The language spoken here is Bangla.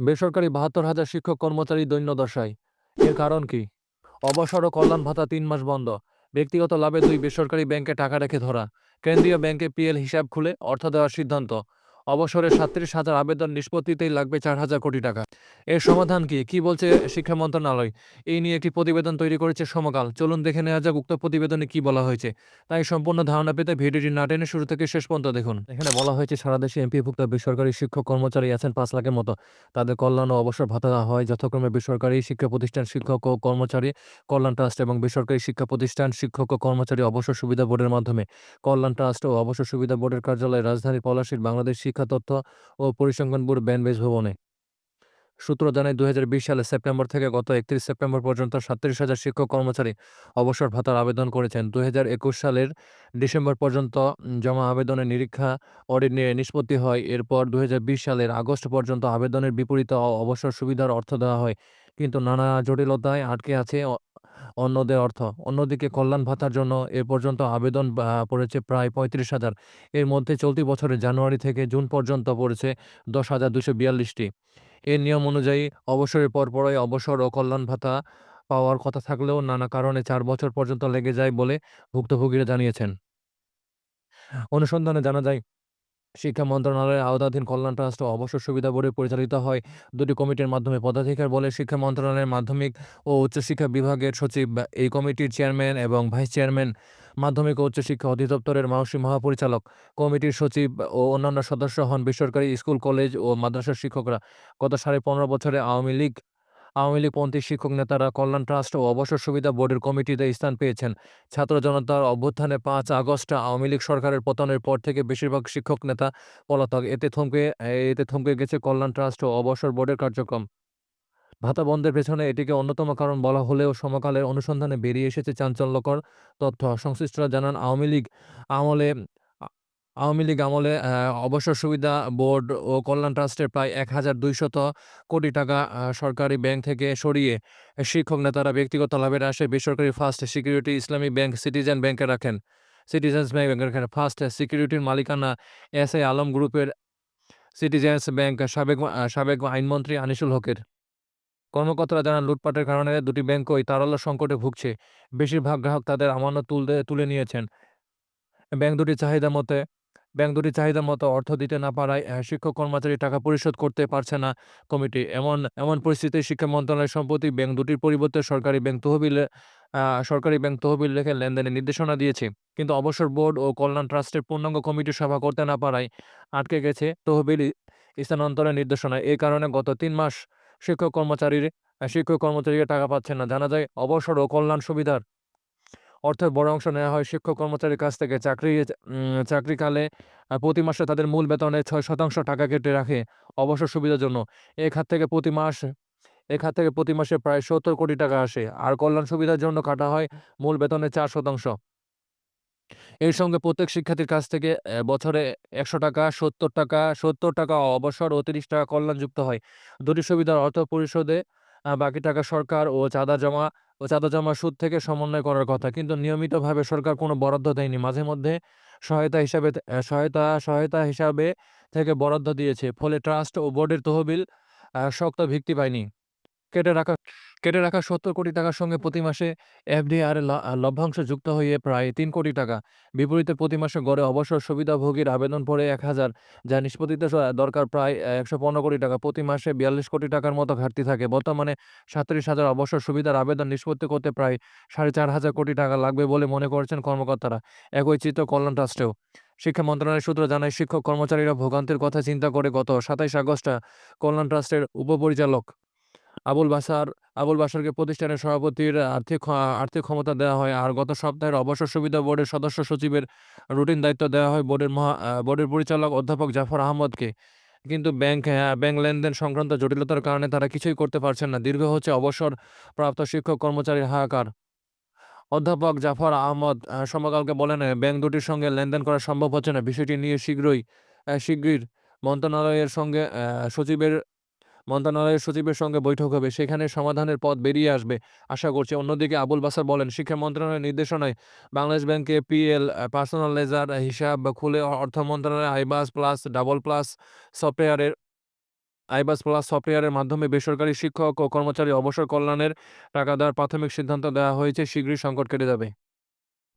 বেসরকারি বাহাত্তর হাজার শিক্ষক কর্মচারী দৈন্যদশায়। এর কারণ কি? অবসর ও কল্যাণ ভাতা তিন মাস বন্ধ। ব্যক্তিগত লাভে দুই বেসরকারি ব্যাংকে টাকা রেখে ধরা। কেন্দ্রীয় ব্যাংকে পিএল হিসাব খুলে অর্থ দেওয়ার সিদ্ধান্ত। অবসরে সাতত্রিশ হাজার আবেদন নিষ্পত্তিতেই লাগবে চার হাজার কোটি টাকা। এর সমাধান কি? কি বলছে শিক্ষা মন্ত্রণালয়? এই নিয়ে একটি প্রতিবেদন তৈরি করেছে সমকাল। চলুন দেখে নেওয়া যাক উক্ত প্রতিবেদনে কি বলা হয়েছে। তাই সম্পূর্ণ ধারণা পেতে ভিডিওটি না টেনে শুরু থেকে শেষ পর্যন্ত দেখুন। এখানে বলা হয়েছে, সারা দেশে এমপিভুক্ত বেসরকারি শিক্ষক কর্মচারী আছেন পাঁচ লাখের মতো। তাদের কল্যাণ ও অবসর ভাতা হয়। যথাক্রমে বেসরকারি শিক্ষা প্রতিষ্ঠান শিক্ষক ও কর্মচারী কল্যাণ ট্রাস্ট এবং বেসরকারি শিক্ষা প্রতিষ্ঠান শিক্ষক ও কর্মচারী অবসর সুবিধা বোর্ডের মাধ্যমে। কল্যাণ ট্রাস্ট ও অবসর সুবিধা বোর্ডের কার্যালয় রাজধানী পলাশীর বাংলাদেশ শিক্ষা তথ্য ও পরিসংখ্যান বোর্ড ব্যানবেজ ভবনে। সূত্র জানায়, দুই সালে সেপ্টেম্বর থেকে গত একত্রিশ সেপ্টেম্বর পর্যন্ত সাতত্রিশ হাজার শিক্ষক কর্মচারী অবসর ভাতার আবেদন করেছেন। দুই সালের ডিসেম্বর পর্যন্ত জমা আবেদনের নিরীক্ষা, অডিট নিয়ে নিষ্পত্তি হয়। এরপর দুই হাজার বিশ সালের আগস্ট পর্যন্ত আবেদনের বিপরীতে অবসর সুবিধার অর্থ দেওয়া হয়। কিন্তু নানা জটিলতায় আটকে আছে অন্যদের অর্থ। অন্যদিকে কল্যাণ ভাতার জন্য এ পর্যন্ত আবেদন পড়েছে প্রায় পঁয়ত্রিশ হাজার। এর মধ্যে চলতি বছরের জানুয়ারি থেকে জুন পর্যন্ত পড়েছে দশ হাজার দুশো বিয়াল্লিশটি। এর নিয়ম অনুযায়ী অবসরের পরপরই অবসর ও কল্যাণ ভাতা পাওয়ার কথা থাকলেও নানা কারণে চার বছর পর্যন্ত লেগে যায় বলে ভুক্তভোগীরা জানিয়েছেন। অনুসন্ধানে জানা যায় শিক্ষা মন্ত্রণালয়ের আওতাধীন কল্যাণ ট্রাস্ট ও অবসর সুবিধা বোর্ডে পরিচালিত হয়। দুটি কমিটির মাধ্যমে পদাধিকার বলে শিক্ষা মন্ত্রণালয়ের মাধ্যমিক ও উচ্চশিক্ষা বিভাগের সচিব এই কমিটির চেয়ারম্যান এবং ভাইস চেয়ারম্যান, মাধ্যমিক ও উচ্চশিক্ষা অধিদপ্তরের মাওসী মহাপরিচালক। কমিটির সচিব ও অন্যান্য সদস্য হন বেসরকারি স্কুল, কলেজ ও মাদ্রাসার শিক্ষকরা। গত সাড়ে পনেরো বছরে আওয়ামী লীগ আওয়ামী লীগপন্থী শিক্ষক নেতারা কল্যাণ ট্রাস্ট ও অবসর সুবিধা বোর্ডের কমিটিতে স্থান পেয়েছেন। ছাত্র জনতার অভ্যুত্থানে পাঁচ আগস্ট আওয়ামী লীগ সরকারের পতনের পর থেকে বেশিরভাগ শিক্ষক নেতা পলাতক। এতে থমকে এতে থমকে গেছে কল্যাণ ট্রাস্ট ও অবসর বোর্ডের কার্যক্রম। ভাতা বন্ধের পেছনে এটিকে অন্যতম কারণ বলা হলেও সমকালের অনুসন্ধানে বেরিয়ে এসেছে চাঞ্চল্যকর তথ্য। সংশ্লিষ্টরা জানান, আওয়ামী লীগ আমলে আওয়ামী লীগ আমলে অবসর সুবিধা বোর্ড ও কল্যাণ ট্রাস্টের প্রায় এক হাজার দুইশত কোটি টাকা সরকারি ব্যাংক থেকে সরিয়ে শিক্ষক নেতারা ব্যক্তিগত লাভের আশায় বেসরকারি first security Islami bank citizen ব্যাংকে রাখেন। সিটিজেন্স ব্যাংক রাখেন। ফার্স্ট সিকিউরিটির মালিকানা এস এ আলম গ্রুপের সিটিজেন্স ব্যাংক সাবেক সাবেক আইনমন্ত্রী আনিসুল হকের। কর্মকর্তারা জানান, লুটপাটের কারণে দুটি ব্যাংকই তারল্য সংকটে ভুগছে। বেশিরভাগ গ্রাহক তাদের আমানত তুলতে, তুলে নিয়েছেন। ব্যাংক দুটি চাহিদা মতে ব্যাংক দুটি চাহিদা মতো অর্থ দিতে না পারায় শিক্ষক কর্মচারী টাকা পরিশোধ করতে পারছে না কমিটি। এমন এমন পরিস্থিতিতে শিক্ষা মন্ত্রণালয় সম্প্রতি ব্যাংক দুটির পরিবর্তে সরকারি ব্যাংক তহবিলে সরকারি ব্যাংক তহবিল রেখে লেনদেনের নির্দেশনা দিয়েছে। কিন্তু অবসর বোর্ড ও কল্যাণ ট্রাস্টের পূর্ণাঙ্গ কমিটি সভা করতে না পারায় আটকে গেছে তহবিল স্থানান্তরের নির্দেশনা। এই কারণে গত তিন মাস শিক্ষক কর্মচারীর, শিক্ষক কর্মচারীরা টাকা পাচ্ছেন না। জানা যায়, অবসর ও কল্যাণ সুবিধার অর্থের বড় অংশ নেওয়া হয় শিক্ষক কর্মচারীর কাছ থেকে। চাকরি চাকরিকালে প্রতি মাসে তাদের মূল বেতনের ছয় শতাংশ টাকা কেটে রাখে অবসর সুবিধার জন্য। এ খাত থেকে প্রতি মাস এ খাত থেকে প্রতি মাসে প্রায় সত্তর কোটি টাকা আসে। আর কল্যাণ সুবিধার জন্য কাটা হয় মূল বেতনের চার শতাংশ। এর সঙ্গে প্রত্যেক শিক্ষার্থীর কাছ থেকে বছরে একশো টাকা, সত্তর টাকা সত্তর টাকা অবসর ও তিরিশ টাকা কল্যাণ যুক্ত হয়। দুটি সুবিধার অর্থ পরিশোধে বাকি টাকা সরকার ও চাঁদা জমা, ও চাঁদা জমা সুদ থেকে সমন্বয় করার কথা। কিন্তু নিয়মিতভাবে সরকার কোনো বরাদ্দ দেয়নি। মাঝে মধ্যে সহায়তা হিসাবে সহায়তা সহায়তা হিসাবে থেকে বরাদ্দ দিয়েছে। ফলে ট্রাস্ট ও বোর্ডের তহবিল শক্ত ভিত্তি পায়নি। কেটে রাখা কেটে রাখা সত্তর কোটি টাকার সঙ্গে প্রতি মাসে এফডিআর লভ্যাংশ যুক্ত হয়ে প্রায় তিন কোটি টাকা। বিপরীতে প্রতি মাসে গড়ে অবসর সুবিধাভোগীর আবেদন পড়ে এক হাজার, যা নিষ্পত্তিতে দরকার প্রায় একশো পনেরো কোটি টাকা। প্রতি মাসে বিয়াল্লিশ কোটি টাকার মতো ঘাটতি থাকে। বর্তমানে সাঁত্রিশ হাজার অবসর সুবিধার আবেদন নিষ্পত্তি করতে প্রায় সাড়ে চার হাজার কোটি টাকা লাগবে বলে মনে করছেন কর্মকর্তারা। একই চিত্র কল্যাণ ট্রাস্টেও। শিক্ষা মন্ত্রণালয়ের সূত্র জানায়, শিক্ষক কর্মচারীরা ভোগান্তির কথা চিন্তা করে গত সাতাইশ আগস্ট কল্যাণ ট্রাস্টের উপপরিচালক আবুল বাসার আবুল বাসারকে প্রতিষ্ঠানের সভাপতির আর্থিক আর্থিক ক্ষমতা দেওয়া হয়। আর গত সপ্তাহের অবসর সুবিধা বোর্ডের সদস্য সচিবের রুটিন দায়িত্ব দেওয়া হয় বোর্ডের মহা বোর্ডের পরিচালক অধ্যাপক জাফর আহমদকে। কিন্তু ব্যাংক হ্যাঁ, ব্যাংক লেনদেন সংক্রান্ত জটিলতার কারণে তারা কিছুই করতে পারছেন না। দীর্ঘ হচ্ছে অবসর প্রাপ্ত শিক্ষক কর্মচারীর হাহাকার। অধ্যাপক জাফর আহমদ সমকালকে বলেন ব্যাংক দুটির সঙ্গে লেনদেন করা সম্ভব হচ্ছে না। বিষয়টি নিয়ে শীঘ্রই শীঘ্রই মন্ত্রণালয়ের সঙ্গে সচিবের মন্ত্রণালয়ের সচিবের সঙ্গে বৈঠক হবে। সেখানে সমাধানের পথ বেরিয়ে আসবে আশা করছি। অন্যদিকে আবুল বাসার বলেন শিক্ষা মন্ত্রণালয়ের নির্দেশনায় বাংলাদেশ ব্যাংকে পিএল পার্সোনাল লেজার হিসাব খুলে অর্থ মন্ত্রণালয় আইবাস প্লাস ডাবল প্লাস সফটওয়্যারের আইবাস প্লাস সফটওয়্যারের মাধ্যমে বেসরকারি শিক্ষক ও কর্মচারী অবসর কল্যাণের টাকা দেওয়ার প্রাথমিক সিদ্ধান্ত দেওয়া হয়েছে, শীঘ্রই সংকট কেটে যাবে।